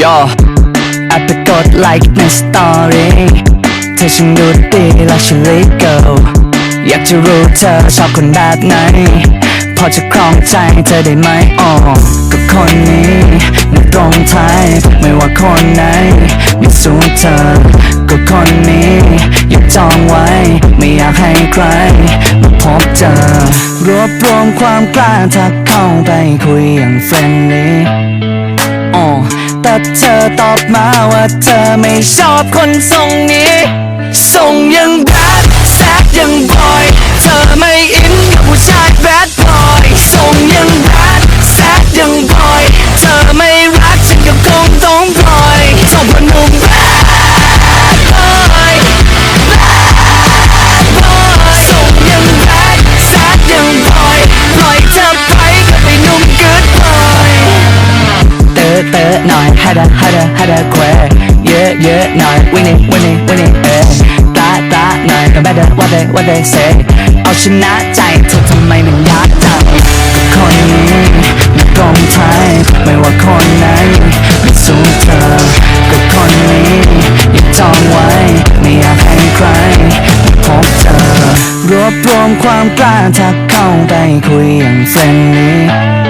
โยแอปไปกดไลค์ในสตอรี่เธอช่างดูดีและฉันเลยเกิลอยากจะรู้เธอชอบคนแบบไหน พอจะครองใจเธอได้ไหมอ๋อก็คนนี้มันตรงไทยไม่ว่าคนไหนม่สู้เธอ ก็คนนี้อยากจองไว้ ไม่อยากให้ใครมาพบเจอ รวบรวมความกล้าทักเข้าไปคุยอย่างเฟรนลี่ แต่เธอตอบมาว่าเธอไม่ชอบคนทรงนี้ทรงยังแบดแซดยังบอย เธอไม่อินกับผู้ชายแบดบอยทรงยังแบดแซดยังบอย เธอไม่รักฉันก็คงต้องปล่อยทรงพนุ่มแบดบอยแบดบอยทรงยังแบดแซดยังบอยปล่อยเธอไปกับไอ้หนุ่มกึดบอย เตอะเตอะหน่อย ฮัดะฮัดะฮัดะแควเยอะเยอะหน่อยวินี่วินี่วินี่เออตาตาหน่อย no matter what they what they say เอาชนะใจเธอทำไมมันยากจังคนนี้มันตรงไทยไม่ว่าคนไหนไม่สู้เธอก็คนนี้อย่าจองไว้ไม่อยากให้ใครมาพบเจอรวบรวมความกล้าทักเข้าไปคุยอย่างเฟรนลี่